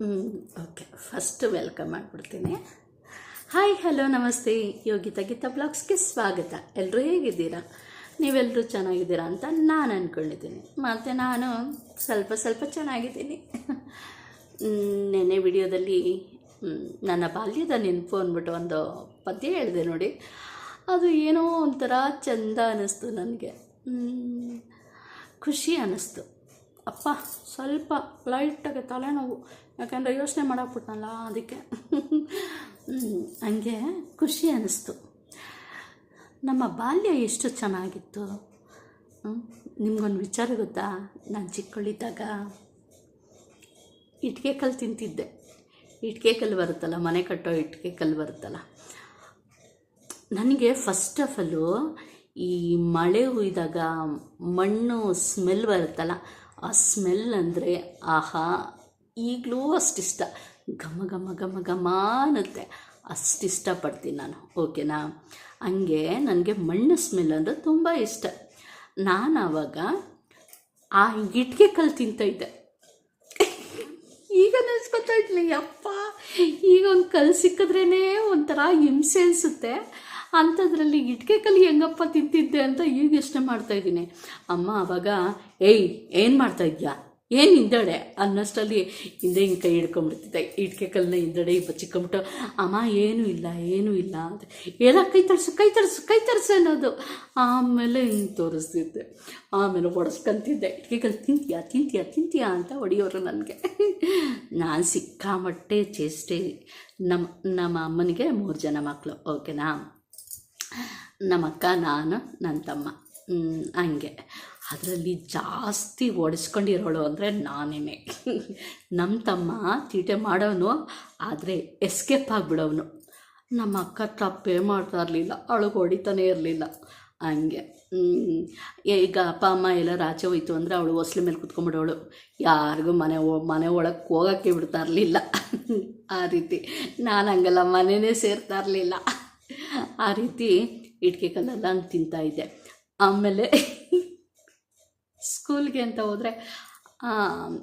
Okay first welcome ಮಾಡಿಬಿಡ್ತೀನಿ hi hello ನಮಸ್ತೆ. ಯೋಗಿತಾ ಗೀತಾ ಬ್ಲಾಗ್ಸ್ಗೆ ಸ್ವಾಗತ. ಎಲ್ಲರೂ ಹೇಗಿದ್ದೀರಾ? ನೀವೆಲ್ಲರೂ ಚೆನ್ನಾಗಿದ್ದೀರಾ ಅಂತ ನಾನು ಅಂದ್ಕೊಂಡಿದ್ದೀನಿ ಮತ್ತು ನಾನು ಸ್ವಲ್ಪ ಸ್ವಲ್ಪ ಚೆನ್ನಾಗಿದ್ದೀನಿ. ನೆನ್ನೆ ವಿಡಿಯೋದಲ್ಲಿ ನನ್ನ ಬಾಲ್ಯದ ನೆನಪು ಅಂದ್ಬಿಟ್ಟು ಒಂದು ಪದ್ಯ ಹೇಳಿದೆ ನೋಡಿ. ಅದು ಏನೋ ಒಂಥರ ಚಂದ ಅನ್ನಿಸ್ತು ನನಗೆ. ಖುಷಿ ಅನ್ನಿಸ್ತು ಅಪ್ಪ, ಸ್ವಲ್ಪ ಲೈಟಾಗಿ ತಲೆನೋವು. ಯಾಕೆಂದರೆ ಯೋಚನೆ ಮಾಡಾಕ್ಬಿಟ್ನಲ್ಲ ಅದಕ್ಕೆ. ಹಂಗೆ ಖುಷಿ ಅನ್ನಿಸ್ತು ನಮ್ಮ ಬಾಲ್ಯ ಎಷ್ಟು ಚೆನ್ನಾಗಿತ್ತು. ನಿಮ್ಗೊಂದು ವಿಚಾರ ಗೊತ್ತಾ? ನಾನು ಚಿಕ್ಕಳಿದ್ದಾಗ ಇಟ್ಕೆ ಕಲ್ಲು ತಿಂತಿದ್ದೆ. ಇಟ್ಕೆ ಕಲ್ಲು ಬರುತ್ತಲ್ಲ, ಮನೆ ಕಟ್ಟೋ ಇಟ್ಕೆ ಕಲ್ಲು ಬರುತ್ತಲ್ಲ. ನನಗೆ ಫಸ್ಟ್ ಆಫ್ ಆಲು ಈ ಮಳೆ ಹುಯ್ದಾಗ ಮಣ್ಣು ಸ್ಮೆಲ್ ಬರುತ್ತಲ್ಲ ಆ ಸ್ಮೆಲ್ ಅಂದರೆ ಆಹಾ, ಈಗಲೂ ಅಷ್ಟಿಷ್ಟ. ಘಮ ಘಮ ಘಮ ಘಮ ಅನ್ನುತ್ತೆ. ಅಷ್ಟಿಷ್ಟಪಡ್ತೀನಿ ನಾನು ಓಕೆನಾ ಹಂಗೆ ನನಗೆ ಮಣ್ಣು ಸ್ಮೆಲ್ ಅಂದರೆ ತುಂಬ ಇಷ್ಟ. ನಾನು ಆವಾಗ ಆ ಇಟ್ಕೆ ಕಲ್ಲು ತಿಂತೈತೆ ಈಗ ನೆನೆಸ್ಕೊತಾ ಇದ್ಲಿ ಯಪ್ಪ, ಈಗ ಒಂದು ಕಲ್ಲು ಸಿಕ್ಕಿದ್ರೇ ಒಂಥರ ಹಿಂಸೆ ಅನಿಸುತ್ತೆ. ಅಂಥದ್ರಲ್ಲಿ ಇಟ್ಕೆ ಕಲಿ ಹೆಂಗಪ್ಪ ತಿಂತಿದ್ದೆ ಅಂತ ಈಗ ಯೋಚನೆ ಮಾಡ್ತಾ ಇದ್ದೀನಿ. ಅಮ್ಮ ಅವಾಗ, ಏಯ್, ಏನು ಮಾಡ್ತಾ ಏನು ಹಿಂದಡೆ? ಅನ್ನಷ್ಟರಲ್ಲಿ ಹಿಂದೆ ಹಿಂಗೆ ಕೈ ಹಿಡ್ಕೊಂಡ್ಬಿಡ್ತಿದ್ದೆ. ಇಟ್ಕೆ ಕಲ್ಲನ್ನ ಹಿಂದಡೆ ಬಚ್ಚಿಕೊಂಬಿಟ್ಟು ಅಮ್ಮ, ಏನೂ ಇಲ್ಲ ಏನೂ ಇಲ್ಲ ಅಂತ ಎಲ್ಲ ಕೈ ತರಿಸು ಕೈ ತರಿಸು ಕೈ ತರಿಸು ಅನ್ನೋದು ಆಮೇಲೆ ಹಿಂಗೆ ತೋರಿಸ್ತಿದ್ದೆ. ಆಮೇಲೆ ಒಡಿಸ್ಕೊಂತಿದ್ದೆ. ಇಟ್ಕೆ ಕಲ್ಲು ತಿಂತೀಯಾ ತಿಂತೀಯಾ ತಿಂತೀಯಾ? ಅಂತ ಹೊಡಿಯೋರು ನನಗೆ. ನಾನು ಸಿಕ್ಕಾಮಟ್ಟೆ ಚೇಷ್ಟೆ. ನಮ್ಮ ನಮ್ಮ ಅಮ್ಮನಿಗೆ ಮೂರು ಜನ ಮಕ್ಕಳು ಓಕೆನಾ? ನಮ್ಮ ಅಕ್ಕ ನಾನು ನನ್ನ ತಮ್ಮ ಹಂಗೆ. ಅದರಲ್ಲಿ ಜಾಸ್ತಿ ಓಡಿಸ್ಕೊಂಡಿರೋಳು ಅಂದರೆ ನಾನೇ ನಮ್ಮ ತಮ್ಮ ತೀಟೆ ಮಾಡೋನು, ಆದರೆ ಎಸ್ಕೇಪ್ ಆಗಿಬಿಡೋನು ನಮ್ಮ ಅಕ್ಕ ತಪ್ಪೇ ಮಾಡ್ತಾ ಇರಲಿಲ್ಲ ಅವಳಿಗೆ ಹೊಡಿತಾನೆ ಇರಲಿಲ್ಲ. ಹಂಗೆ. ಈಗ ಅಪ್ಪ, ಅಮ್ಮ ಎಲ್ಲರೂ ಆಚೆ ಹೋಯ್ತು ಅಂದರೆ ಅವಳು ಹೊಸ್ಲ ಮೇಲೆ ಕುತ್ಕೊಂಡ್ಬಿಡೋಳು. ಯಾರಿಗೂ ಮನೆ ಮನೆ ಒಳಗೆ ಹೋಗೋಕ್ಕೆ ಬಿಡ್ತಾ ಇರಲಿಲ್ಲ. ಆ ರೀತಿ. ನಾನು ಹಂಗಲ್ಲ ಮನೆಯೇ ಸೇರ್ತಾ ಇರಲಿಲ್ಲ. ಆ ರೀತಿ ಇಟ್ಕೆ ಕಲ್ಲೆಲ್ಲ ಹಂಗೆ ತಿಂತಾಯಿದ್ದೆ ಆಮೇಲೆ ಸ್ಕೂಲ್ಗೆ ಅಂತ ಹೋದರೆ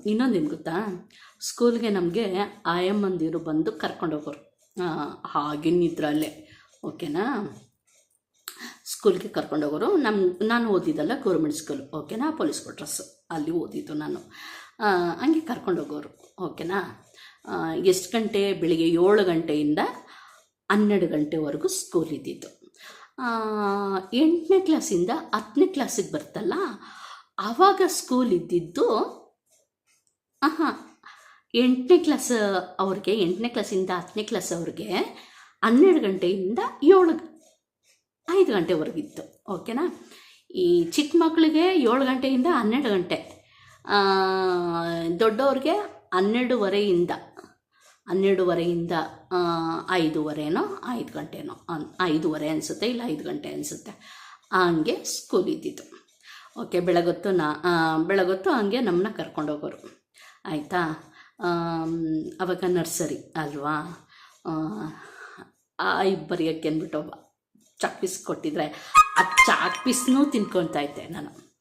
ಇನ್ನೊಂದೇನು ಗೊತ್ತಾ? ಸ್ಕೂಲ್ಗೆ ನಮಗೆ ಆಯಮ್ಮಂದಿರು ಬಂದು ಕರ್ಕೊಂಡೋಗೋರು ಹೋಗೋರು. ಹಾಗೇನಿದ್ರಲ್ಲೇ ಓಕೆನಾ? ಸ್ಕೂಲ್ಗೆ ಕರ್ಕೊಂಡೋಗೋರು ನಮ್ಮ ನಾನು ಓದಿದ್ದಲ್ಲ ಗೌರ್ಮೆಂಟ್ ಸ್ಕೂಲ್. ಓಕೆನಾ? ಪೊಲೀಸ್ ಕ್ವಾರ್ಟರ್ಸ್ ಅಲ್ಲಿ ಓದಿದ್ದು ನಾನು. ಹಂಗೆ ಕರ್ಕೊಂಡೋಗೋರು ಓಕೆನಾ? ಎಷ್ಟು ಗಂಟೆ? ಬೆಳಿಗ್ಗೆ ಏಳು ಗಂಟೆಯಿಂದ ಹನ್ನೆರಡು ಗಂಟೆವರೆಗೂ ಸ್ಕೂಲ್ ಇದ್ದಿದ್ದು. ಎಂಟನೇ ಕ್ಲಾಸಿಂದ ಹತ್ತನೇ ಕ್ಲಾಸಿಗೆ ಬರ್ತಲ್ಲ ಆವಾಗ ಸ್ಕೂಲ್ ಇದ್ದಿದ್ದು ಹಾಂ ಎಂಟನೇ ಕ್ಲಾಸ್ ಅವ್ರಿಗೆ, ಎಂಟನೇ ಕ್ಲಾಸಿಂದ ಹತ್ತನೇ ಕ್ಲಾಸ್ ಅವ್ರಿಗೆ ಹನ್ನೆರಡು ಗಂಟೆಯಿಂದ ಏಳು ಐದು ಗಂಟೆವರೆಗಿತ್ತು ಓಕೆನಾ ಈ ಚಿಕ್ಕ ಮಕ್ಕಳಿಗೆ ಏಳು ಗಂಟೆಯಿಂದ ಹನ್ನೆರಡು ಗಂಟೆ ದೊಡ್ಡವ್ರಿಗೆ ಹನ್ನೆರಡುವರೆಯಿಂದ ಹನ್ನೆರಡುವರೆಯಿಂದ ಐದೂವರೆನೋ, ಐದು ಗಂಟೆನೋ, ಅನ್, ಐದೂವರೆ ಅನಿಸುತ್ತೆ, ಇಲ್ಲ ಐದು ಗಂಟೆ ಅನಿಸುತ್ತೆ. ಹಂಗೆ ಸ್ಕೂಲ್ ಇದ್ದಿತ್ತು ಓಕೆ ಬೆಳಗೊತ್ತು ನಾ ಬೆಳಗೊತ್ತು ಹಂಗೆ ನಮ್ಮನ್ನ ಕರ್ಕೊಂಡೋಗೋರು. ಆಯಿತಾ? ಅವಾಗ ನರ್ಸರಿ ಅಲ್ವಾ? ಬರೆಯೋಕ್ಕೆ ಅಂದ್ಬಿಟ್ಟು ಚಾಕ್ ಪೀಸ್ ಕೊಟ್ಟಿದ್ರೆ, ಆ ಚಾಕ್ ಪೀಸ್ನೂ ತಿನ್ಕೊತಾ ಇದ್ದೆ ನಾನು.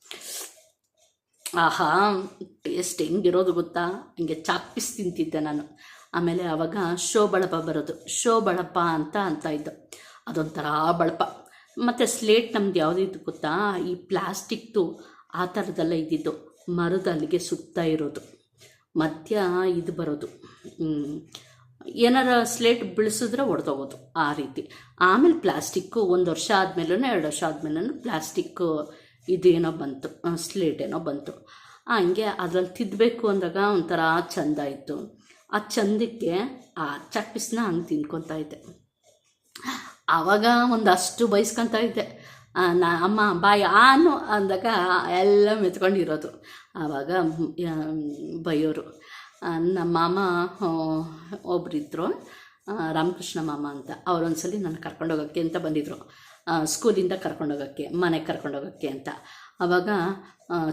ಆಹಾ, ಟೇಸ್ಟ್ ಹೆಂಗಿರೋದು ಗೊತ್ತಾ? ಹಂಗೆ ಚಾಕ್ ಪೀಸ್ ತಿಂತಿದ್ದೆ ನಾನು. ಆಮೇಲೆ ಆವಾಗ ಶೋ ಬಳಪ ಬರೋದು. ಶೋ ಬಳಪ ಅಂತ ಅಂತ ಇದ್ದು. ಅದೊಂಥರ ಬಳಪ. ಮತ್ತು ಸ್ಲೇಟ್ ನಮ್ದು ಯಾವುದಿತ್ತು ಗೊತ್ತಾ? ಈ ಪ್ಲಾಸ್ಟಿಕ್ದು ಆ ಥರದ್ದೆಲ್ಲ ಇದ್ದಿದ್ದು. ಮರದ ಅಲ್ಲಿಗೆ ಸುತ್ತ ಇರೋದು. ಮಧ್ಯ ಇದು ಬರೋದು. ಏನಾರ ಸ್ಲೇಟ್ ಬಿಳಿಸಿದ್ರೆ ಒಡೆದೋಗೋದು ಆ ರೀತಿ. ಆಮೇಲೆ ಪ್ಲಾಸ್ಟಿಕ್ಕು ಒಂದು ವರ್ಷ ಆದಮೇಲೂ ಎರಡು ವರ್ಷ ಆದಮೇಲೂ ಪ್ಲಾಸ್ಟಿಕ್ಕು ಇದೇನೋ ಬಂತು. ಸ್ಲೇಟ್ ಏನೋ ಬಂತು. ಹಂಗೆ ಅದ್ರಲ್ಲಿ ತಿದ್ದಬೇಕು ಅಂದಾಗ ಒಂಥರ ಚಂದ ಇತ್ತು. ಆ ಚಂದಕ್ಕೆ ಆ ಚಕ್ಪಿಸ್ನ ಹಂಗೆ ತಿನ್ಕೊತಾ ಇದ್ದೆ. ಆವಾಗ ಒಂದಷ್ಟು ಬಯಸ್ಕೊತಾ ಇದ್ದೆ. ನಾ, ಅಮ್ಮ, ಬಾಯಿ ಆನು ಅಂದಾಗ ಎಲ್ಲ ಮೆತ್ಕೊಂಡಿರೋದು. ಆವಾಗ ಬೈಯೋರು. ನಮ್ಮ ಮಾಮ ಒಬ್ಬರಿದ್ದರು ರಾಮಕೃಷ್ಣ ಮಾಮ ಅಂತ. ಅವರೊಂದ್ಸಲಿ ನನ್ನ ಕರ್ಕೊಂಡೋಗೋಕ್ಕೆ ಅಂತ ಬಂದಿದ್ದರು ಸ್ಕೂಲಿಂದ ಕರ್ಕೊಂಡೋಗೋಕ್ಕೆ, ಮನೆಗೆ ಕರ್ಕೊಂಡೋಗೋಕ್ಕೆ ಅಂತ. ಆವಾಗ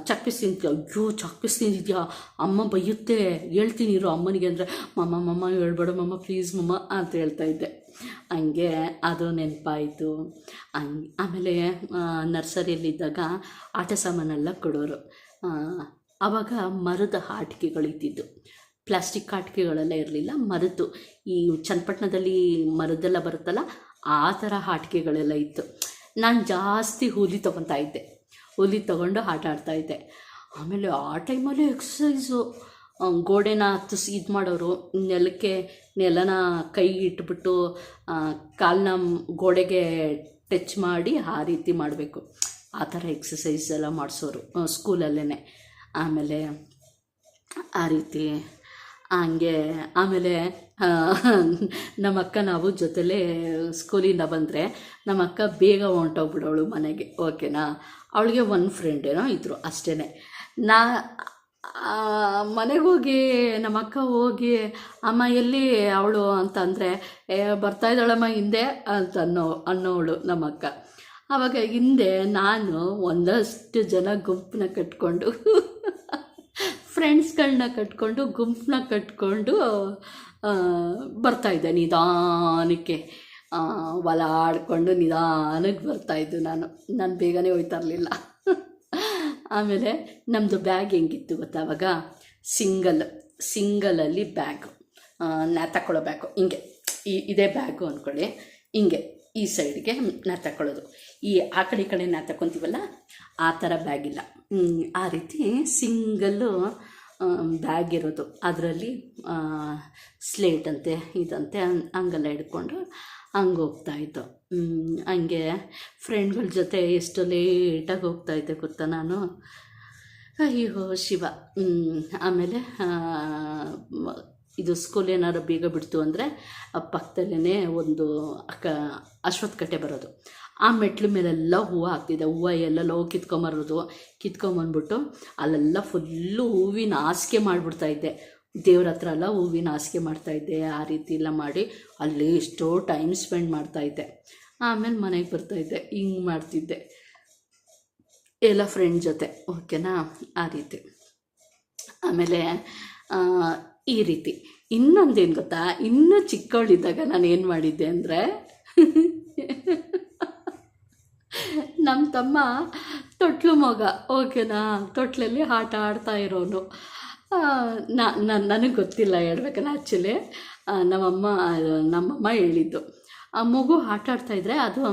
ಚಕ್ಪೀಸ್ ತಿಂತ ಅಯ್ಯೋ ಚಕ್ಪೀಸ್ ತಿಂದಿದ್ಯಾ ಅಮ್ಮ ಬೈಯುತ್ತೆ, ಹೇಳ್ತೀನಿ ಇರೋ ಅಮ್ಮನಿಗೆ ಅಂದರೆ, ಮಮ್ಮ ಮಮ್ಮ, ಹೇಳ್ಬೇಡ, ಮಮ್ಮ ಪ್ಲೀಸ್ ಮಮ್ಮ, ಅಂತ ಹೇಳ್ತಾ ಇದ್ದೆ. ಹಂಗೆ ಅದು ನೆನಪಾಯಿತು. ಹಂಗೆ, ಆಮೇಲೆ ನರ್ಸರಿಯಲ್ಲಿದ್ದಾಗ ಆಟ ಸಾಮಾನೆಲ್ಲ ಕೊಡೋರು. ಆವಾಗ ಮರದ ಆಟಿಕೆಗಳಿದ್ದಿದ್ದು ಪ್ಲಾಸ್ಟಿಕ್ ಆಟಿಕೆಗಳೆಲ್ಲ ಇರಲಿಲ್ಲ, ಮರದ್ದು. ಈ ಚನ್ನಪಟ್ಟಣದಲ್ಲಿ ಮರದ್ದೆಲ್ಲ ಬರುತ್ತಲ್ಲ, ಆ ಥರ ಆಟಿಕೆಗಳೆಲ್ಲ ಇತ್ತು. ನಾನು ಜಾಸ್ತಿ ಹುಲಿ ತೊಗೊತಾ ಇದ್ದೆ. ಹುಲಿ ತಗೊಂಡು ಆಟ ಆಡ್ತಾ ಇದ್ದೆ. ಆಮೇಲೆ ಆ ಟೈಮಲ್ಲಿ ಎಕ್ಸಸೈಸು ಗೋಡೆನ ಹತ್ತಿಸಿ ಇದು ಮಾಡೋರು, ನೆಲಕ್ಕೆ, ನೆಲನ ಕೈ ಇಟ್ಬಿಟ್ಟು ಕಾಲನ್ನ ಗೋಡೆಗೆ ಟಚ್ ಮಾಡಿ ಆ ರೀತಿ ಮಾಡಬೇಕು. ಆ ಥರ ಎಕ್ಸಸೈಸ್ ಎಲ್ಲ ಮಾಡಿಸೋರು ಸ್ಕೂಲಲ್ಲೇ ಆಮೇಲೆ ಆ ರೀತಿ ಹಂಗೆ ಆಮೇಲೆ ನಮ್ಮಕ್ಕ ನಾವು ಜೊತೆಲೇ ಸ್ಕೂಲಿಂದ ಬಂದರೆ ನಮ್ಮ ಅಕ್ಕ ಬೇಗ ಹೊಂಟೋಗ್ಬಿಡೋಳು ಮನೆಗೆ, ಓಕೆನಾ? ಅವಳಿಗೆ ಒಂದು ಫ್ರೆಂಡ್ ಏನೋ ಇದ್ದರು ಅಷ್ಟೇ ನಾ ಮನೆಗೆ ಹೋಗಿ, ನಮ್ಮ ಅಕ್ಕ ಹೋಗಿ, ಅಮ್ಮ ಎಲ್ಲಿ ಅವಳು ಅಂತಂದರೆ ಬರ್ತಾ ಇದ್ದಾಳಮ್ಮ ಹಿಂದೆ ಅಂತ ಅನ್ನೋ ಅನ್ನೋವಳು ನಮ್ಮ ಅಕ್ಕ. ಆವಾಗ ಹಿಂದೆ ನಾನು ಒಂದಷ್ಟು ಜನ ಗುಂಪನ್ನ ಕಟ್ಕೊಂಡು ಫ್ರೆಂಡ್ಸ್ಗಳನ್ನ ಕಟ್ಕೊಂಡು ಗುಂಪನ್ನ ಕಟ್ಕೊಂಡು ಬರ್ತಾಯಿದ್ದೆ ನಿಧಾನಕ್ಕೆ. ಹೊಲ ಆಡ್ಕೊಂಡು ನಿಧಾನಕ್ಕೆ ಬರ್ತಾಯಿದ್ದು ನಾನು. ನಾನು ಬೇಗನೆ ಹೋಯ್ತಾ ಇರಲಿಲ್ಲ. ಆಮೇಲೆ ನಮ್ಮದು ಬ್ಯಾಗ್ ಹೆಂಗಿತ್ತು ಗೊತ್ತಾ ಅವಾಗ? ಸಿಂಗಲ್, ಸಿಂಗಲಲ್ಲಿ ಬ್ಯಾಗ್. ತಗೊಳ್ಳೋ ಬ್ಯಾಗು. ಹಿಂಗೆ. ಈ, ಇದೇ ಬ್ಯಾಗು ಅಂದ್ಕೊಳ್ಳಿ ಹಿಂಗೆ. ಈ ಸೈಡ್ಗೆ ನಾ ತಗೊಳ್ಳೋದು ಈ, ಆ ಕಡೆ ಕಡೆ ನಾ ತಗೊತೀವಲ್ಲ ಆ ಥರ ಬ್ಯಾಗ್ ಇಲ್ಲ. ಆ ರೀತಿ ಸಿಂಗಲ್ಲು ಬ್ಯಾಗ್ ಇರೋದು. ಅದರಲ್ಲಿ ಸ್ಲೇಟ್ ಅಂತೆ, ಇದಂತೆ ಹಂಗ್- ಹಂಗೆಲ್ಲ ಹಿಡ್ಕೊಂಡು ಹಂಗೆ ಹೋಗ್ತಾಯಿತ್ತು ಹಂಗೆ ಫ್ರೆಂಡ್ಗಳ ಜೊತೆ ಎಷ್ಟು ಲೇಟಾಗಿ ಹೋಗ್ತಾಯಿದ್ದೆ ಗೊತ್ತಾ ನಾನು? ಅಯ್ಯೋ, ಶಿವ. ಆಮೇಲೆ ಇದು ಸ್ಕೂಲ್ ಏನಾದ್ರು ಬೀಗ ಬಿಡ್ತು ಅಂದರೆ ಪಕ್ಕದಲ್ಲೇ ಒಂದು ಅಕ್ಕ ಅಶ್ವತ್ಥ ಕಟ್ಟೆ ಬರೋದು. ಆ ಮೆಟ್ಲು ಮೇಲೆಲ್ಲ ಹೂವು ಹಾಕ್ತಿದ್ದೆ ಹೂವು ಎಲ್ಲೆಲ್ಲೋ ಕಿತ್ಕೊಂಬರೋದು. ಕಿತ್ಕೊಂಬಂದ್ಬಿಟ್ಟು ಅಲ್ಲೆಲ್ಲ ಫುಲ್ಲು ಹೂವಿನ ಹಾಸಿಗೆ ಮಾಡಿಬಿಡ್ತಾ ಇದ್ದೆ ದೇವ್ರ ಹತ್ರ ಎಲ್ಲ ಹೂವಿನ ಹಾಸಿಗೆ ಮಾಡ್ತಾಯಿದ್ದೆ ಆ ರೀತಿ ಎಲ್ಲ ಮಾಡಿ ಅಲ್ಲಿ ಎಷ್ಟೋ ಟೈಮ್ ಸ್ಪೆಂಡ್ ಮಾಡ್ತಾಯಿದ್ದೆ ಆಮೇಲೆ ಮನೆಗೆ ಬರ್ತಾಯಿದ್ದೆ ಹಿಂಗೆ ಮಾಡ್ತಿದ್ದೆ. ಎಲ್ಲ ಫ್ರೆಂಡ್ ಜೊತೆ. ಓಕೆನಾ? ಆ ರೀತಿ. ಆಮೇಲೆ ಈ ರೀತಿ. ಇನ್ನೊಂದೇನು ಗೊತ್ತಾ? ಇನ್ನೂ ಚಿಕ್ಕವಳಿದ್ದಾಗ ನಾನು ಏನು ಮಾಡಿದ್ದೆ ಅಂದರೆ ನಮ್ಮ ತಮ್ಮ ತೊಟ್ಲು ಮಗ, ಓಕೆನಾ? ತೊಟ್ಲಲ್ಲಿ ಆಟ ಆಡ್ತಾ ಇರೋನು. ನನಗೆ ಗೊತ್ತಿಲ್ಲ ಹೇಳ್ಬೇಕಲ್ಲ ಆ್ಯಕ್ಚುಲಿ ನಮ್ಮಮ್ಮ ನಮ್ಮಮ್ಮ ಹೇಳಿದ್ದು. ಆ ಮಗು ಆಟ ಆಡ್ತಾ ಇದ್ರೆ ಅದು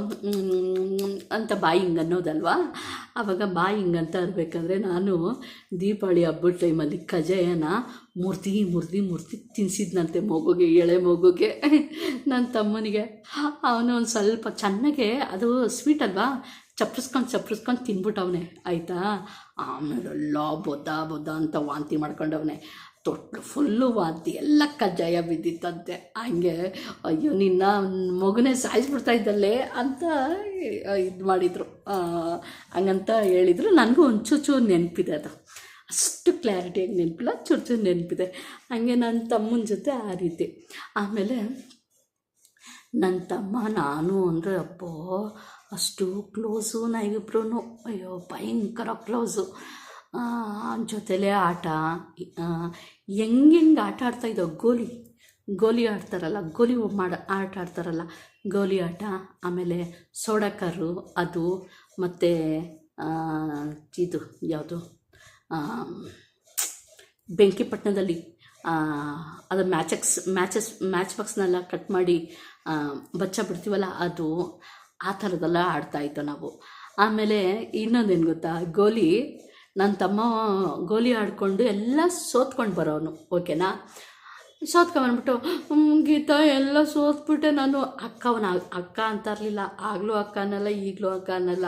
ಅಂತ ಬಾಯಿ ಹಿಂಗೆ ಅನ್ನೋದಲ್ವಾ? ಆವಾಗ ಬಾಯಿ ಅಂತ ಇರಬೇಕಾದ್ರೆ ನಾನು ದೀಪಾವಳಿ ಹಬ್ಬದ ಟೈಮಲ್ಲಿ ಕಜಾಯನ ಮುರ್ದಿ ಮುರ್ದಿ ಮುರ್ದಿ ತಿನ್ನಿಸಿದ್ನಂತೆ ಮಗುಗೆ, ಎಳೆ ಮಗುಗೆ. ನನ್ನ ತಮ್ಮನಿಗೆ. ಅವನು ಒಂದು ಸ್ವಲ್ಪ ಚೆನ್ನಾಗೆ ಅದು ಸ್ವೀಟ್ ಅಲ್ವಾ? ಚಪ್ಪರಿಸ್ಕೊಂಡು ಚಪ್ಪರಿಸ್ಕೊಂಡು ತಿನ್ಬಿಟ್ಟವನೆ, ಆಯಿತಾ? ಆಮೇಲೆಲ್ಲ ಬೊದ್ದ ಬೊದ್ದ ಅಂತ ವಾಂತಿ ಮಾಡ್ಕೊಂಡವನೆ. ತೊಟ್ಟು ಫುಲ್ಲು ವಾಂತಿ, ಎಲ್ಲ ಕಜ್ಜಾಯ ಬಿದ್ದಿತ್ತಂತೆ. ಹಂಗೆ, ಅಯ್ಯೋ, ನಿನ್ನ ಮಗುನೇ ಸಾಯಿಸ್ಬಿಡ್ತಾ ಇದ್ದಲ್ಲೇ ಅಂತ ಇದು ಮಾಡಿದರು. ಹಂಗಂತ ಹೇಳಿದರು. ನನಗೂ ಒಂದು ಚೂಚೂರು ನೆನಪಿದೆ ಅದು. ಅಷ್ಟು ಕ್ಲಾರಿಟಿಯಾಗಿ ನೆನಪಿಲ್ಲ ಚೂರು ಚೂರು ನೆನಪಿದೆ. ಹಂಗೆ ನನ್ನ ತಮ್ಮನ ಜೊತೆ ಆ ರೀತಿ. ಆಮೇಲೆ ನನ್ನ ತಮ್ಮ, ನಾನು ಅಂದರೆ ಅಪ್ಪೋ ಅಷ್ಟು ಕ್ಲೋಸು ನಾವಿಬ್ರೂ ಅಯ್ಯೋ, ಭಯಂಕರ ಕ್ಲೋಸು ಜೊತೆಲೇ ಆಟ ಹೆಂಗೆ ಆಟ ಆಡ್ತಾಯಿದ್ದೋ ಗೋಲಿ ಗೋಲಿ ಆಡ್ತಾರಲ್ಲ, ಗೋಲಿ ಮಾಡ, ಆಟ ಆಡ್ತಾರಲ್ಲ, ಗೋಲಿ ಆಟ, ಆಮೇಲೆ ಸೋಡಕರು, ಅದು, ಮತ್ತು ಇದು ಯಾವುದು ಬೆಂಕಿಪಟ್ಟಣದಲ್ಲಿ ಅದು ಮ್ಯಾಚಕ್ಸ್ ಮ್ಯಾಚಸ್, ಮ್ಯಾಚ್ ಬಾಕ್ಸ್ನೆಲ್ಲ ಕಟ್ ಮಾಡಿ ಬಚ್ಚ ಬಿಡ್ತೀವಲ್ಲ, ಅದು ಆ ಥರದ್ದೆಲ್ಲ ಆಡ್ತಾಯಿದ್ದೋ ನಾವು. ಆಮೇಲೆ ಇನ್ನೊಂದೇನು ಗೊತ್ತಾ? ಗೋಲಿ ನನ್ನ ತಮ್ಮ ಗೋಲಿ ಆಡಿಕೊಂಡು ಎಲ್ಲ ಸೋತ್ಕೊಂಡು ಬರೋನು ಓಕೆನಾ? ಸೋತ್ಕೊಂಡ್ಬಂದ್ಬಿಟ್ಟು "ಹ್ಮ್, ಗೀತಾ ಎಲ್ಲ ಸೋತ್ಬಿಟ್ಟೆ ನಾನು. ಅಕ್ಕ ಅವನ ಅಕ್ಕ ಅಂತ ಇರಲಿಲ್ಲ ಆಗಲೂ ಅಕ್ಕ ಅನ್ನಲ್ಲ ಈಗಲೂ ಅಕ್ಕ ಅನ್ನಲ್ಲ.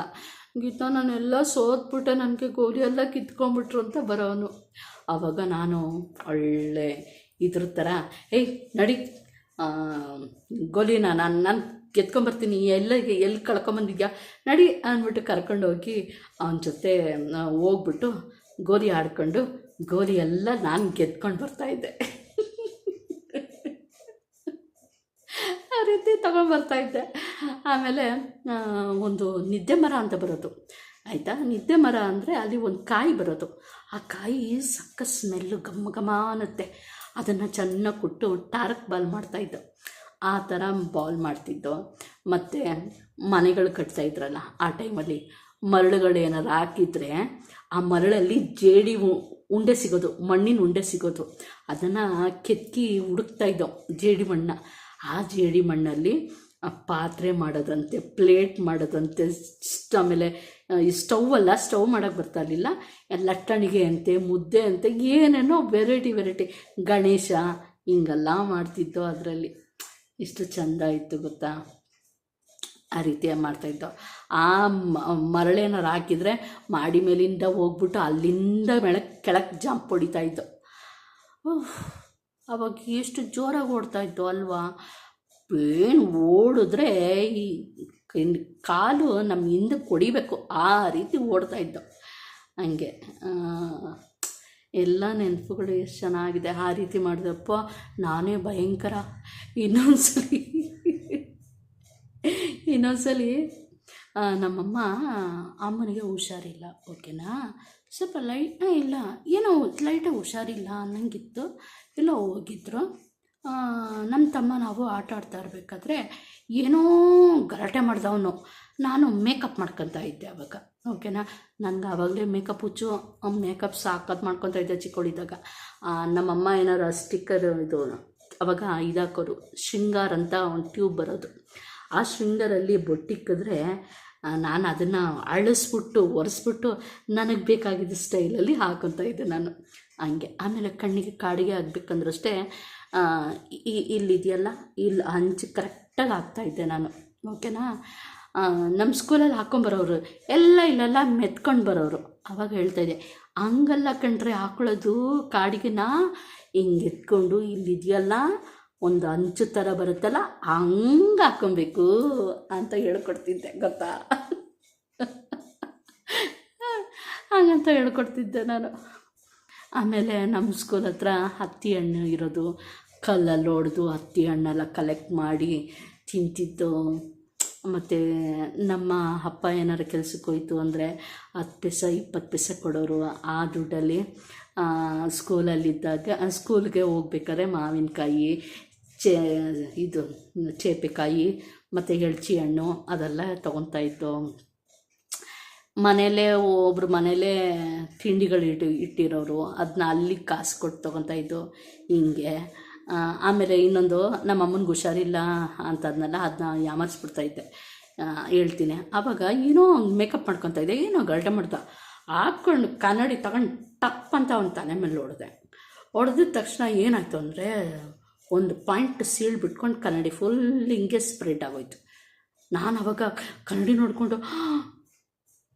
ಗೀತಾ ನಾನೆಲ್ಲ ಸೋತ್ಬಿಟ್ಟೆ ನನಗೆ ಗೋಲಿ ಎಲ್ಲ ಕಿತ್ಕೊಂಡ್ಬಿಟ್ರು ಅಂತ ಬರೋನು. ಆವಾಗ ನಾನು ಒಳ್ಳೆ ಇದ್ರ ಥರ ಏಯ್ ನಡಿ ಗೋಲಿನ ನಾನು ನಾನು ಗೆದ್ಕೊಂಬರ್ತೀನಿ ಎಲ್ಲ ಎಲ್ಲಿ ಕಳ್ಕೊಂಬಂದಿದ್ಯಾ ನಡಿ ಅಂದ್ಬಿಟ್ಟು ಕರ್ಕೊಂಡೋಗಿ ಅವನ ಜೊತೆ ಹೋಗ್ಬಿಟ್ಟು ಗೋಲಿ ಆಡ್ಕೊಂಡು, ಗೋಲಿ ಎಲ್ಲ ನಾನು ಗೆದ್ಕೊಂಡು ಬರ್ತಾಯಿದ್ದೆ ಆ ರೀತಿ ತಗೊಂಡ್ಬರ್ತಾಯಿದ್ದೆ ಆಮೇಲೆ ಒಂದು ನಿದ್ದೆ ಮರ ಅಂತ ಬರೋದು. ಆಯಿತಾ? ನಿದ್ದೆ ಮರ ಅಂದರೆ ಅಲ್ಲಿ ಒಂದು ಕಾಯಿ ಬರೋದು. ಆ ಕಾಯಿ ಸಕ್ಕ ಸ್ಮೆಲ್ಲು ಘಮ ಘಮ ಅನ್ನತ್ತೆ. ಅದನ್ನು ಚೆನ್ನಾಗಿ ಕೊಟ್ಟು ಟಾರ್ಕ್ ಬಾಲ್ ಮಾಡ್ತಾಯಿದ್ದು ಆ ಥರ ಬಾಲ್ ಮಾಡ್ತಿದ್ದೋ, ಮತ್ತು ಮನೆಗಳು ಕಟ್ತಾ ಇದ್ರಲ್ಲ ಆ ಟೈಮಲ್ಲಿ ಮರಳುಗಳು ಏನಾರು ಹಾಕಿದ್ರೆ ಆ ಮರಳಲ್ಲಿ ಜೇಡಿ ಉಂಡೆ ಸಿಗೋದು, ಮಣ್ಣಿನ ಉಂಡೆ ಸಿಗೋದು. ಅದನ್ನು ಕೆತ್ತಿ ಹುಡುಕ್ತಾ ಇದ್ದೋ ಜೇಡಿ ಮಣ್ಣ. ಆ ಜೇಡಿ ಮಣ್ಣಲ್ಲಿ ಪಾತ್ರೆ ಮಾಡೋದಂತೆ, ಪ್ಲೇಟ್ ಮಾಡೋದಂತೆ ಆಮೇಲೆ ಸ್ಟವ್ ಅಲ್ಲ, ಸ್ಟವ್ ಮಾಡೋಕ್ಕೆ ಬರ್ತಾ ಇರಲಿಲ್ಲ. ಲಟ್ಟಣಿಗೆ ಅಂತೆ, ಮುದ್ದೆ ಅಂತೆ, ಏನೇನೋ ವೆರೈಟಿ ವೆರೈಟಿ. ಗಣೇಶ ಹಿಂಗೆಲ್ಲ ಮಾಡ್ತಿದ್ದೋ ಅದರಲ್ಲಿ. ಇಷ್ಟು ಚಂದ ಇತ್ತು ಗೊತ್ತಾ? ಆ ರೀತಿ ಮಾಡ್ತಾಯಿದ್ದೋ ಆ ಮರಳೇನಾರು ಹಾಕಿದರೆ ಮಾಡಿ ಮೇಲಿಂದ ಹೋಗ್ಬಿಟ್ಟು ಅಲ್ಲಿಂದ ಮೇಳ ಕೆಳಕ್ಕೆ ಜಂಪ್ ಹೊಡಿತಾ ಇತ್ತು ಅವಾಗ ಎಷ್ಟು ಜೋರಾಗಿ ಓಡ್ತಾ ಇದ್ದೋ ಅಲ್ವಾ? ಏನು ಓಡಿದ್ರೆ ಈ ಕಾಲು ನಮ್ಮ ಹಿಂದೆ ಕೊಡಿಬೇಕು ಆ ರೀತಿ ಓಡ್ತಾ ಇದ್ದೋ. ಹಂಗೆ ಎಲ್ಲ ನೆನಪುಗಳು ಎಷ್ಟು ಚೆನ್ನಾಗಿದೆ. ಆ ರೀತಿ ಮಾಡಿದಪ್ಪ ನಾನೇ ಭಯಂಕರ. ಇನ್ನೊಂದ್ಸಲಿ ಇನ್ನೊಂದ್ಸಲಿ ನಮ್ಮಮ್ಮ ಅಮ್ಮನಿಗೆ ಹುಷಾರಿಲ್ಲ. ಓಕೆನಾ? ಸ್ವಲ್ಪ ಲೈಟ್ ಇಲ್ಲ. ಏನೋ ಲೈಟೇ ಹುಷಾರಿಲ್ಲ ಅನ್ನಂಗಿತ್ತು. ಇಲ್ಲ ಹೋಗಿದ್ರು. ನಮ್ಮ ತಮ್ಮ ನಾವು ಆಟ ಆಡ್ತಾ ಇರಬೇಕಾದ್ರೆ ಏನೋ ಗಲಾಟೆ ಮಾಡ್ದವನು. ನಾನು ಮೇಕಪ್ ಮಾಡ್ಕೊತಾ ಇದ್ದೆ ಅವಾಗ. ಓಕೆನಾ? ನನಗೆ ಆವಾಗಲೇ ಮೇಕಪ್ ಹುಚ್ಚು ಮೇಕಪ್ ಸಾಕೋದು ಮಾಡ್ಕೊತಾ ಇದ್ದೆ ಚಿಕ್ಕವಳಿದ್ದಾಗ ನಮ್ಮಮ್ಮ ಏನಾರು ಸ್ಟಿಕ್ಕರ್ ಇದು ಅವಾಗ ಇದಾಕೋರು ಶೃಂಗಾರ್ ಅಂತ ಒಂದು ಟ್ಯೂಬ್ ಬರೋದು. ಆ ಶೃಂಗಾರಲ್ಲಿ ಬೊಟ್ಟಿಕ್ಕಿದ್ರೆ ನಾನು ಅದನ್ನು ಅಳಿಸ್ಬಿಟ್ಟು ಒರೆಸ್ಬಿಟ್ಟು ನನಗೆ ಬೇಕಾಗಿದ್ದ ಸ್ಟೈಲಲ್ಲಿ ಹಾಕೊತಾ ಇದ್ದೆ ನಾನು. ಹಂಗೆ. ಆಮೇಲೆ ಕಣ್ಣಿಗೆ ಕಾಡಿಗೆ ಆಗಬೇಕಂದ್ರೂ ಅಷ್ಟೇ ಆ, ಈ- ಇಲ್ಲಿದೆಯಲ್ಲ ಇಲ್ಲಿ ಹಂಚಿ ಕರೆಕ್ಟಾಗಿ ಹಾಕ್ತಾಯಿದ್ದೆ ನಾನು. ಓಕೆನಾ? ನಮ್ಮ ಸ್ಕೂಲಲ್ಲಿ ಹಾಕ್ಕೊಂಬರೋರು ಎಲ್ಲ ಇಲ್ಲೆಲ್ಲ ಮೆತ್ಕೊಂಡು ಬರೋರು ಅವಾಗ ಹೇಳ್ತಾಯಿದ್ದೆ ಹಂಗಲ್ಲ ಕಂಡ್ರೆ ಹಾಕೊಳ್ಳೋದು ಕಾಡಿಗೆನ? ಹಿಂಗೆ ಎತ್ಕೊಂಡು ಇಲ್ಲಿದೆಯಲ್ಲ ಒಂದು ಅಂಚು ಥರ ಬರುತ್ತಲ್ಲ, ಹಂಗೆ ಹಾಕ್ಕೊಬೇಕು ಅಂತ ಹೇಳ್ಕೊಡ್ತಿದ್ದೆ, ಗೊತ್ತಾ? ಹಾಗಂತ ಹೇಳ್ಕೊಡ್ತಿದ್ದೆ ನಾನು. ಆಮೇಲೆ ನಮ್ಮ ಸ್ಕೂಲ್ ಹತ್ರ ಹತ್ತಿ ಹಣ್ಣು ಇರೋದು. ಕಲ್ಲಲ್ಲಿ ಹೊಡೆದು ಹತ್ತಿ ಹಣ್ಣೆಲ್ಲ ಕಲೆಕ್ಟ್ ಮಾಡಿ ತಿಂತಿದ್ದು. ಮತ್ತು ನಮ್ಮ ಅಪ್ಪ ಏನಾರು ಕೆಲ್ಸಕ್ಕೆ ಹೋಯಿತು ಅಂದರೆ ಹತ್ತು ಪೈಸೆ ಇಪ್ಪತ್ತು ಪೈಸೆ ಕೊಡೋರು ಆ ದುಡ್ಡಲ್ಲಿ ಸ್ಕೂಲಲ್ಲಿದ್ದಾಗ ಸ್ಕೂಲ್ಗೆ ಹೋಗ್ಬೇಕಾದ್ರೆ ಮಾವಿನಕಾಯಿ, ಚೇ, ಇದು, ಚೇಪೆಕಾಯಿ, ಮತ್ತು ಎಳ್ಚಿ ಹಣ್ಣು ಅದೆಲ್ಲ ತೊಗೊತಾ ಇತ್ತು. ಮನೇಲೇ ಒಬ್ರು ಮನೇಲೇ ತಿಂಡಿಗಳು ಇಟ್ಟು, ಇಟ್ಟಿರೋರು. ಅದನ್ನ ಅಲ್ಲಿ ಕಾಸು ಕೊಟ್ಟು ತೊಗೊತಾ ಇದ್ದು, ಹಿಂಗೆ. ಆಮೇಲೆ ಇನ್ನೊಂದು, ನಮ್ಮ ಅಮ್ಮನಿಗೆ ಹುಷಾರಿಲ್ಲ ಅಂತದ್ನೆಲ್ಲ ಅದನ್ನ ಯಾಮರ್ಸ್ಬಿಡ್ತಾ ಇದ್ದೆ. ಹೇಳ್ತೀನಿ. ಆವಾಗ ಏನೋ ಮೇಕಪ್ ಮಾಡ್ಕೊತಾ ಇದ್ದೆ. ಏನೋ ಗಲ್ಟೆ ಮಾಡ್ದ. ಹಾಕ್ಕೊಂಡು ಕನ್ನಡಿ ತಗೊಂಡು ಟಪ್ ಅಂತ ಅವನು ತಲೆ ಮೇಲೆ ಹೊಡೆದೆ ಹೊಡೆದಿದ ತಕ್ಷಣ ಏನಾಯ್ತು ಅಂದರೆ ಒಂದು ಪಾಯಿಂಟ್ ಸೀಳ್ ಬಿಟ್ಕೊಂಡು ಕನ್ನಡಿ ಫುಲ್ ಹಿಂಗೆ ಸ್ಪ್ರೆಡ್ ಆಗೋಯ್ತು. ನಾನು ಅವಾಗ ಕನ್ನಡಿ ನೋಡಿಕೊಂಡು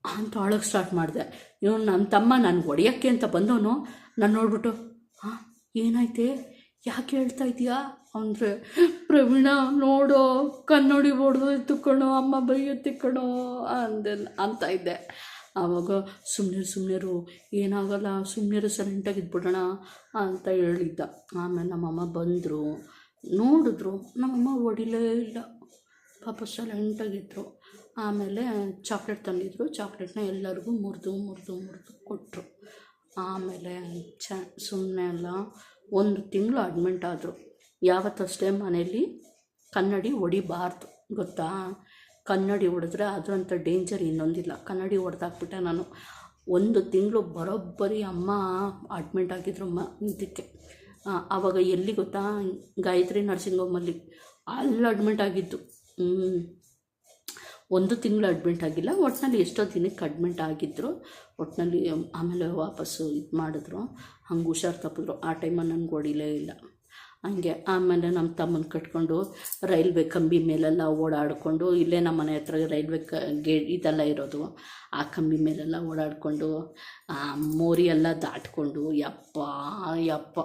ಅಂತ ಅಳಕ್ಕೆ ಸ್ಟಾರ್ಟ್ ಮಾಡಿದೆ. ಇವನು ನನ್ನ ತಮ್ಮ ನನಗೆ ಹೊಡೆಯೋಕ್ಕೆ ಅಂತ ಬಂದವನು, ನಾನು ನೋಡ್ಬಿಟ್ಟು, ಹಾಂ, ಏನಾಯ್ತೆ? ಯಾಕೆ ಹೇಳ್ತಾ ಇದೀಯಾ ಅಂದರೆ ಪ್ರವೀಣ ನೋಡೋ, ಕನ್ನಡಿ ಹೊಡೆದು ಕಣೋ ಅಮ್ಮ ಬೈಯುತ್ತೆ ಕಣೋ ಅಂದೆ ಅಂತ ಇದ್ದೆ. ಆವಾಗ ಸುಮ್ಮನೆ ಸುಮ್ಮನೆರು ಏನಾಗಲ್ಲ ಸುಮ್ಮನೆರು ಸೈಲೆಂಟಾಗಿ ಇದ್ಬಿಡೋಣ ಅಂತ ಹೇಳಿದ್ದ. ಆಮೇಲೆ ನಮ್ಮಮ್ಮ ಬಂದರು. ನೋಡಿದ್ರು, ನಮ್ಮಮ್ಮ ಹೊಡಿಲೇ ಇಲ್ಲ. ಪಾಪ ಸೈಲೆಂಟಾಗಿದ್ದರು ಆಮೇಲೆ ಚಾಕ್ಲೇಟ್ ತಂದಿದ್ರು. ಚಾಕ್ಲೇಟ್ನ ಎಲ್ಲರಿಗೂ ಮುರಿದು ಮುರಿದು ಮುರಿದು ಕೊಟ್ಟರು ಆಮೇಲೆ ಚ ಸುಮ್ಮನೆ ಅಲ್ಲ ಒಂದು ತಿಂಗಳು ಅಡ್ಮಿಂಟ್ ಆದರು. ಯಾವತ್ತಷ್ಟೇ ಮನೆಯಲ್ಲಿ ಕನ್ನಡಿ ಹೊಡಿಬಾರ್ದು, ಗೊತ್ತಾ? ಕನ್ನಡಿ ಹೊಡೆದ್ರೆ ಅದರಂಥ ಡೇಂಜರ್ ಇನ್ನೊಂದಿಲ್ಲ. ಕನ್ನಡಿ ಹೊಡೆದಾಕ್ಬಿಟ್ಟೆ ನಾನು ಒಂದು ತಿಂಗಳು ಬರೋಬ್ಬರಿ ಅಮ್ಮ ಅಡ್ಮಿಂಟ್ ಆಗಿದ್ರು ಅಮ್ಮ ಇದಕ್ಕೆ. ಆವಾಗ ಎಲ್ಲಿ ಗೊತ್ತಾ? ಗಾಯತ್ರಿ ನರ್ಸಿಂಗ್ ಹೋಮಲ್ಲಿ ಅಲ್ಲಿ ಅಡ್ಮಿಂಟ್ ಆಗಿದ್ದು. ಒಂದು ತಿಂಗಳು ಅಡ್ಮಿಟ್ ಆಗಿಲ್ಲ. ಒಟ್ಟಿನಲ್ಲಿ ಎಷ್ಟೋ ದಿನಕ್ಕೆ ಅಡ್ಮಿಂಟ್ ಆಗಿದ್ದರು ಒಟ್ಟಿನಲ್ಲಿ ಆಮೇಲೆ ವಾಪಸ್ಸು ಇದು ಮಾಡಿದ್ರು. ಹಂಗೆ ಹುಷಾರು ತಪ್ಪಿದ್ರು. ಆ ಟೈಮಲ್ಲಿ ನನಗೆ ಹೊಡಿಲೇ ಇಲ್ಲ. ಹಂಗೆ ಆಮೇಲೆ ನಮ್ಮ ತಮ್ಮನ ಕಟ್ಕೊಂಡು ರೈಲ್ವೆ ಕಂಬಿ ಮೇಲೆಲ್ಲ ಓಡಾಡಿಕೊಂಡು, ಇಲ್ಲೇ ನಮ್ಮ ಮನೆ ಹತ್ರ ರೈಲ್ವೆ ಕ, ಗೇ, ಇದೆಲ್ಲ ಇರೋದು. ಆ ಕಂಬಿ ಮೇಲೆಲ್ಲ ಓಡಾಡಿಕೊಂಡು ಮೋರಿ ಎಲ್ಲ ದಾಟ್ಕೊಂಡು, ಯಪ್ಪ ಯಪ್ಪ.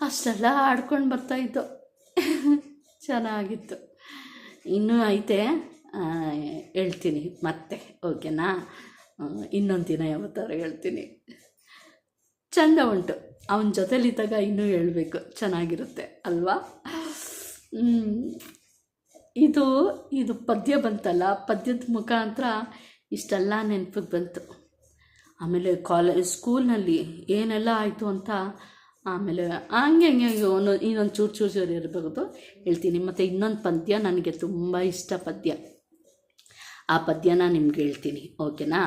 ಅಷ್ಟೆಲ್ಲ ಆಡ್ಕೊಂಡು ಬರ್ತಾಯಿದ್ದು ಚೆನ್ನಾಗಿತ್ತು. ಇನ್ನೂ ಐತೆ. ಹೇಳ್ತೀನಿ ಮತ್ತೆ, ಓಕೆನಾ? ಇನ್ನೊಂದು ದಿನ ಯಾವತ್ತಾರು ಹೇಳ್ತೀನಿ. ಚಂದ ಉಂಟು. ಅವನ ಜೊತೆಲಿದ್ದಾಗ ಇನ್ನೂ ಹೇಳಬೇಕು. ಚೆನ್ನಾಗಿರುತ್ತೆ, ಅಲ್ವಾ? ಇದು ಇದು ಪದ್ಯ ಬಂತಲ್ಲ? ಪದ್ಯದ ಮುಖಾಂತರ ಇಷ್ಟೆಲ್ಲ ನೆನಪಿಗೆ ಬಂತು. ಆಮೇಲೆ ಕಾಲೇಜ್, ಸ್ಕೂಲ್ನಲ್ಲಿ ಏನೆಲ್ಲ ಆಯಿತು ಅಂತ ಆಮೇಲೆ ಹಂಗೆ ಹಂಗೆ ಹಂಗೆ ಒಂದು, ಇನ್ನೊಂದು ಚೂರು ಚೂರು ಚೂರು ಇರಬಹುದು ಹೇಳ್ತೀನಿ. ಮತ್ತು ಇನ್ನೊಂದು ಪದ್ಯ, ನನಗೆ ತುಂಬ ಇಷ್ಟ ಪದ್ಯ. ಆ ಪದ್ಯನ ನಿಮ್ಗೆ ಹೇಳ್ತೀನಿ, ಓಕೆನಾ?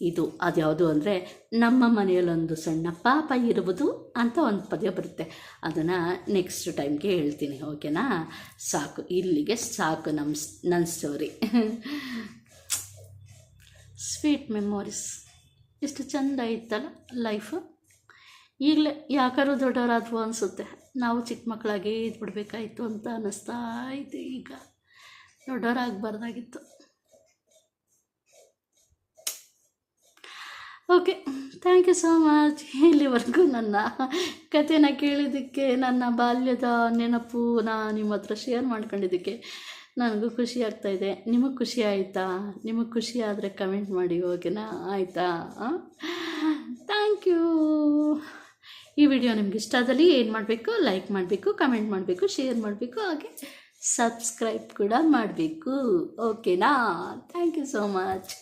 ಇದು ಅದ್ಯಾವುದು ಅಂದರೆ, ನಮ್ಮ ಮನೆಯಲ್ಲೊಂದು ಸಣ್ಣ ಪಾಪ ಇರುವುದು ಅಂತ ಒಂದು ಪದ್ಯ ಬರುತ್ತೆ. ಅದನ್ನು ನೆಕ್ಸ್ಟ್ ಟೈಮ್ಗೆ ಹೇಳ್ತೀನಿ, ಓಕೆನಾ? ಸಾಕು, ಇಲ್ಲಿಗೆ ಸಾಕು ನಮ್ಮ ನನ್ನ ಸ್ಟೋರಿ ಸ್ವೀಟ್ ಮೆಮೊರೀಸ್ ಎಷ್ಟು ಚೆಂದ ಇತ್ತಲ್ಲ ಲೈಫು ಈಗಲೇ ಯಾಕಾದ್ರೂ ದೊಡ್ಡವರಾದ್ವು ಅನಿಸುತ್ತೆ. ನಾವು ಚಿಕ್ಕ ಮಕ್ಕಳಾಗೇ ಇದ್ಬಿಡ್ಬೇಕಾಯ್ತು ಅಂತ ಅನ್ನಿಸ್ತಾ ಇದೆ ಈಗ. ದೊಡ್ಡವರಾಗಬಾರ್ದಾಗಿತ್ತು. Okay thank you so much ಇಲ್ಲಿವರೆಗೂ ನನ್ನ ಕಥೆನ ಕೇಳಿದ್ದಕ್ಕೆ, ನನ್ನ ಬಾಲ್ಯದ ನೆನಪು ನಾನು ನಿಮ್ಮ ಹತ್ರ ಶೇರ್ ಮಾಡ್ಕೊಂಡಿದ್ದಕ್ಕೆ ನನಗೂ ಖುಷಿ ಆಗ್ತಾಯಿದೆ ನಿಮಗೆ ಖುಷಿ ಆಯಿತಾ? ನಿಮಗೆ ಖುಷಿ ಆದರೆ ಕಮೆಂಟ್ ಮಾಡಿ ಓಕೆನಾ ಆಯಿತಾ? ಥ್ಯಾಂಕ್ ಯು ಈ ವಿಡಿಯೋ ನಿಮ್ಗೆ ಇಷ್ಟ ಆದಲ್ಲಿ ಏನು ಮಾಡಬೇಕು? ಲೈಕ್ ಮಾಡಬೇಕು ಕಮೆಂಟ್ ಮಾಡಬೇಕು ಶೇರ್ ಮಾಡಬೇಕು, ಹಾಗೆ ಸಬ್ಸ್ಕ್ರೈಬ್ ಕೂಡ ಮಾಡಬೇಕು. ಓಕೆನಾ ಥ್ಯಾಂಕ್ ಯು ಸೋ ಮಚ್